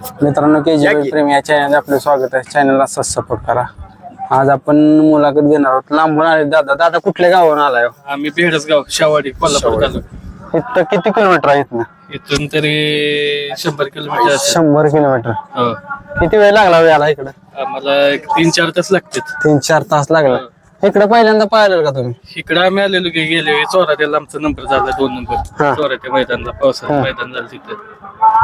मित्रांनो के जी प्रेमी या चॅनल आपलं स्वागत आहे. चॅनलला सपोर्ट करा. आज आपण मुलाखत घेणार आहोत. लांबून आले. दादा दादा कुठल्या गावावरून आलाय हो? आम्ही बेडसगाव शावाडी कोल्हापूर तालुका. इथं किती किलोमीटर आहे इथनं? इथून तरी शंभर किलोमीटर असेल. शंभर किलोमीटर हो. किती वेळ लागला वेळाला इकडं? आम्हाला एक तीन चार तास लागतात. तीन चार तास लागला. इकडे पहिल्यांदा पाहिलं का तुम्ही? इकडे आम्ही आलेलो की गेले चोराट्याला आमचा नंबर झाला दोन हा. नंबर चोराट्या मैदानला पावसाचं मैदान झालं तिथं.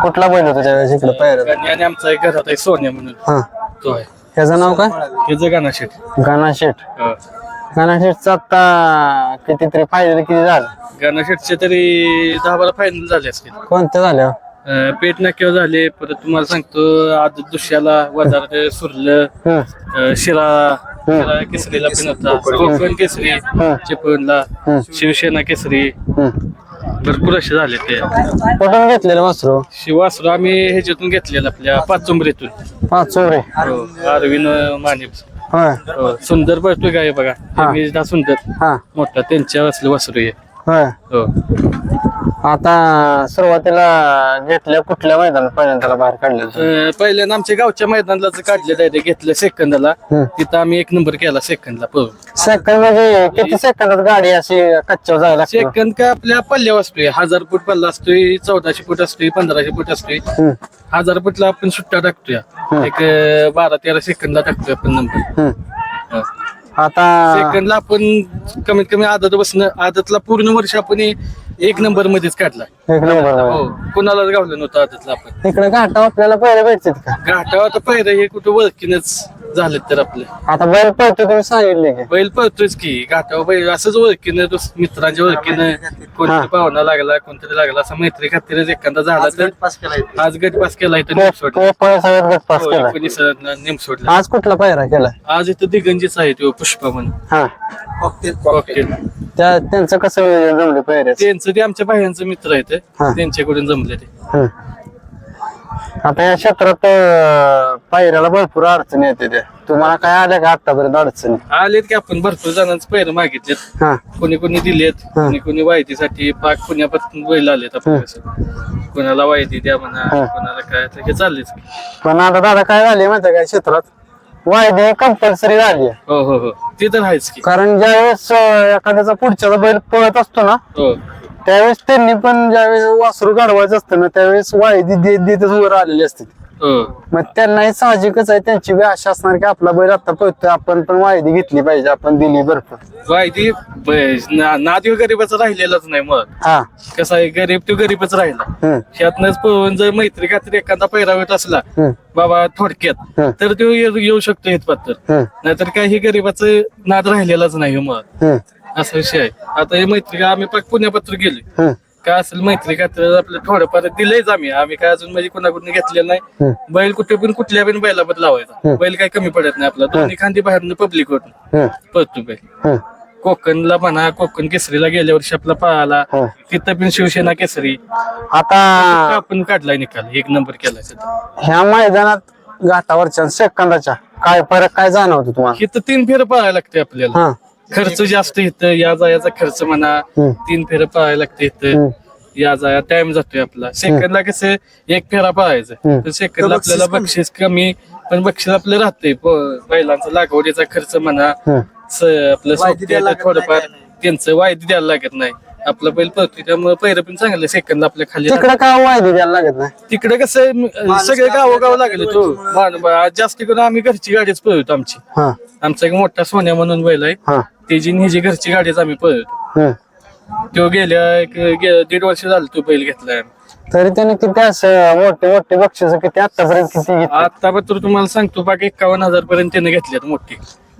कुठला बैल होता त्यावेळेस इकडे पाहिलं आणि आणि आमचा एक घरात आहे सोन्या म्हणून. हा. तो आहे. त्याचं नाव काय? हे जगाना शेट गाणा शेठ. गाणा शेठचं आता कितीतरी फायदे किती झालं? शेटचे तरी दहा बारा फायनल झाले असतील. कोणत्या झाल्या अं, पेट नाक्यावर झाले परत तुम्हाला सांगतो आज दुष्याला वजारात सुरलं. अं, शिरा शिरा केसरीला पण होता कोकण केसरी चिपळूणला शिवसेना केसरी. भरपूर असे झाले ते. कुठून घेतलेलं वासरू? शिवासरू आम्ही ह्याच्यातून घेतलेलं आपल्या पाचुंबरीतून. पाच चोरे हो, अरविंद माने होय हो, सुंदर पळतोय काय बघा मी हा सुंदर. हा. मोठा त्यांच्या असले वासरू आहे. होय हो. आता सुरुवातीला घेतल्या कुठल्या मैदानात पहिल्यांदा बाहेर काढलं अं, पहिल्यांदा आमच्या गावच्या मैदानाला काढले डायरेक्ट घेतलं सेकंदाला. तिथं आम्ही एक नंबर केला सेकंदला पळून. सेकंद म्हणजे किती सेकंदात गाडी अशी कच्च्या जायला लागते? सेकंद का आपल्या पल्ल्यावर असतोय. हजार फूट पल्ला असतोय चौदाशे फूट असतोय पंधराशे फूट असतोय. हम्म, हजार फूटला आपण सुट्टा टाकतोय. एक अं, बारा तेरा सेकंदला टाकतोय आपण नंबर. हम्म. आता सेकंदला आपण कमीत कमी आदत बसणं आदतला पूर्ण वर्ष आपण हे एक नंबर मध्येच काढला. एक नंबर हो कुणालाच गावलं नव्हतं आदतला आपण. इकडे घाटा आपल्याला पहिले भेटतात का? घाटावर आता पहिलं हे कुठं ओळखीनच झालं तर आपलं. आता बैल पळतो तुम्ही सांगितले की? बैल पळतोच की घाटावर बैल असंच ओळखीनं दुस- मित्रांच्या ओळखीनं कोणतरी पाहुणा लागला कोणतरी लागला असं मैत्री खातीरच एखादा झाला तर आज गट पास केला इथं निम सोडला. एकोणीस सगळ्यात गट पास केला एकोणीस निम सोडला. आज कुठला पायरा केला आज इथं दिगंजीच आहे तो पुष्पा म्हणून. हा. त्या त्यांचं कसं जमले पायऱ्याच? त्यांचं ते आमच्या बाह्यांचं मित्र आहेत. हा. त्यांच्याकडून जमले ते. आता या क्षेत्रात अं, पायऱ्याला भरपूर अडचणी येते त्या. तुम्हाला काय आल्या का आतापर्यंत अडचणी? आलेत की आपण भरपूर जणांचं पैर मागितलेत. हा. कोणी कोणी दिलेत कोणी कोणी वायदीसाठी पाक पुण्यापासून बैल आलेत आपण कोणाला वायदी द्या म्हणा कोणाला काय तर हे चाललेच. पण आता दादा काय झाले माहिती काय क्षेत्रात? वायदे कंपल्सरी झाली. हो हो हो. ते तर आहेच की. कारण ज्यावेळेस अं, एखाद्याचा पुढच्याचा बैल पळत असतो ना हो. त्यावेळेस त्यांनी पण ज्यावेळेस वासरू गाडवायचं असतं ना त्यावेळेस वायदी देत देतच वर आलेली असते. मग त्यांनाही साहजिकच आहे त्यांची बी आशा असणार की आपला बैल आता पळतोय आपण पण वायदी घेतली पाहिजे आपण दिली भरपूर वायदी नाद गरीबाचा राहिलेलाच नाही मग. हा. कसा आहे गरीब तो गरीबच राहिला. हम्म, ह्यातनच पळून जर मैत्री खात्री एखादा पैरावत असला हम्म, बाबा थोडक्यात. तर तो येऊ येऊ शकतो इथपात तर हम्म, नाहीतर काही गरीबाचं नाद राहिलेलाच नाही मग. हम्म, असा विषय आहे. आता हे मैत्री आम्ही पाक पुण्यापत्र गेले काय असेल मैत्री खात्र आपलं थोडंफार दिलंयच आम्ही. आम्ही काय अजून म्हणजे कोणाकडून घेतलेलं नाही. बैल कुठे पण कुठल्या पण बैलाबद्दल लावायचा. बैल काही कमी पडत नाही आपला. दोन्ही खांदी बाहेरनं पब्लिक होत हम्म, पळतो बैल. कोकणला म्हणा कोकण केसरीला गेल्या वर्षी आपला पळाला. तिथं पण शिवसेना केसरी. आता आपण काढलाय निकाल. एक नंबर केलाय सध्या. ह्या मैदानात घाटावरच्या सेकंदाच्या काय फरक काय जाणवतो तुम्हाला? इथं तीन फेरं पळायला लागते आपल्याला. हा. खर्च जास्त इथं या जायचा खर्च म्हणा हम्म. तीन फेरं पळायला लागते इथं हम्म. या जाया टाइम जातोय आपला सेकंदला कसं एक फेरा पळायचं हम्म. तर सेकंदला आपल्याला बक्षीस कमी पण बक्षीस आपलं राहतंय प- बैलांचा लागवडीचा खर्च म्हणा हम्म. स- आपलं सोबतीला थोडंफार त्यांचं वायदी द्यायला लागत नाही आपला बैल पळतोय त्यामुळे पहिलं पण चांगलं सेकंद आपल्या खाली तिकडे काय वायदी द्यायला लागत नाही? तिकडे कसं म- सगळे गावोगाव लागले तो. मान- बा- जास्त करून आम्ही घरची गाडीच पळवतो आमची. हा. आमचा एक मोठा सोन्या म्हणून बैल आहे. हा. त्याची ह्याची घरची गाडीच आम्ही पळवतो. हम्म. तो गेल्या एक गे- दीड वर्ष झालं तो बैल घेतलाय. तरी त्याने किती असं मोठे मोठे बक्षीस किती आतापर्यंत किती घेतले? आता तर तुम्हाला सांगतो बाकी एक्कावन्न हजार पर्यंत त्याने घेतल्यात मोठी.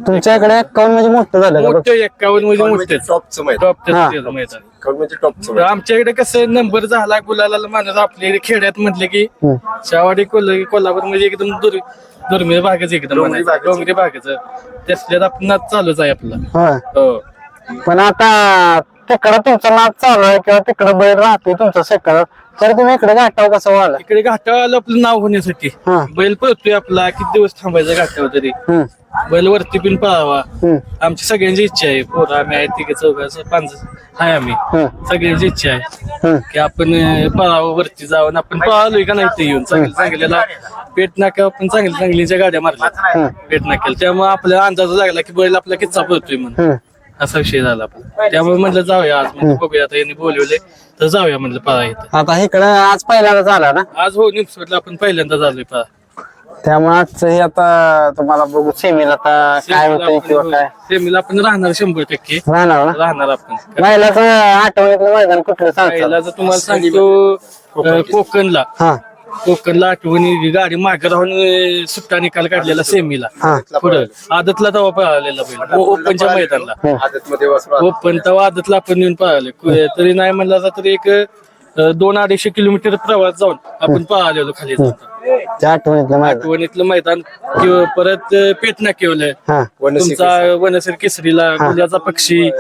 तुमच्याकडे अकाउंट म्हणजे मोठं झालं का मोठे एक्कावन्न म्हणजे मोठे. टॉपचं मैदान. टॉप हा. मैदान. म्हणजे टॉपचं तर आमच्याकडे कसं नंबर झाला गुलाला माणूस आपल्या इकडे खेड्यात म्हटले की. शावाडी कोल्हा कोल्हापूर म्हणजे एकदम दुर दुर्मिळ भागच एकदम म्हणायचं. डोंगरी भागाचं. त्यातल्यात आपण नाच चालूच आहे आपला. हो. पण आता तिकडं तुमचा नाद चालू आहे किंवा तिकडं बैल राहतोय तुमचा सेकंद तर तुम्ही इकडे घाटाव कसं वाला इकडे घाटावर आलं आपलं नाव होण्यासाठी. हा. बैल पळतोय आपला किती दिवस थांबायचा घाटावर तरी. हम्म बैल वरती पण पळावा. हम्म आमची सगळ्यांची इच्छा आहे पोरं आम्ही आहे तिघे चौघ पाच आहे आम्ही. हम्म सगळ्यांची इच्छा आहे हम्म की आपण अं, पळावं वरती जाऊन आपण पळालोय का नाही ते येऊन. चांगल्या चांगल्याला पेट नाक्या आपण चांगल्या चांगलीच्या गाड्या मारल्या पेट नाक्याला. त्यामुळे आपल्याला अंदाज लागला की बैल आपला किस्सा पळतोय म्हणून. हम्म असा विषय झाला आपला त्यामुळे म्हणलं जाऊया आज. म्हणजे बघूया आता यांनी बोलवले तर जाऊया म्हणलं पळा इथं. आता इकडं आज पहिल्यांदाच आला ना? आज हो निमसोडला आपण पहिल्यांदा झालोय पळा त्यामुळे आजचं हे आता तुम्हाला बघू सेमीला आता काय होतंय किंवा काय? सेमीला आपण राहणार शंभर टक्के. राहणार ना? राहणार आपण. महिलाचं आठवणीतलं मैदान कुठलं पहिला सांगता? जर तुम्हाला सांगतो अं, कोकणला. हा. कोकणला आठवणी गाडी मागे राहून सुट्टा निकाल काढलेला सेमीला. हा पुढं. आदतला तवा पळालेला ओ- ओपनच्या मैदानला. आदतमध्ये वासरू ओपन तवा आदतला आपण येऊन पळाले. कु- तरी नाही म्हणलं तरी एक अं, दोन अडीचशे किलोमीटर प्रवास जाऊन आपण पळालेलो खाली. त्या आठवणीतलं मैदान. आठवणीतलं मैदान किंवा परत पेटना केवलं. हा. तुमचा वनसर केसरीला गुल्याचा पक्षी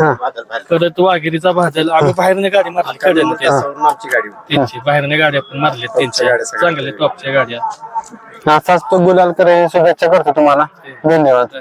परत वाघिरीचा भादल आम्ही बाहेरने गाडी मारली गाडी त्यांची. बाहेरने गाडी आपण मारल्या त्यांच्या गाड्या. चांगल्या टॉपच्या गाड्या. असाच तो गुलाल करे शुभेच्छा करतो तुम्हाला. धन्यवाद.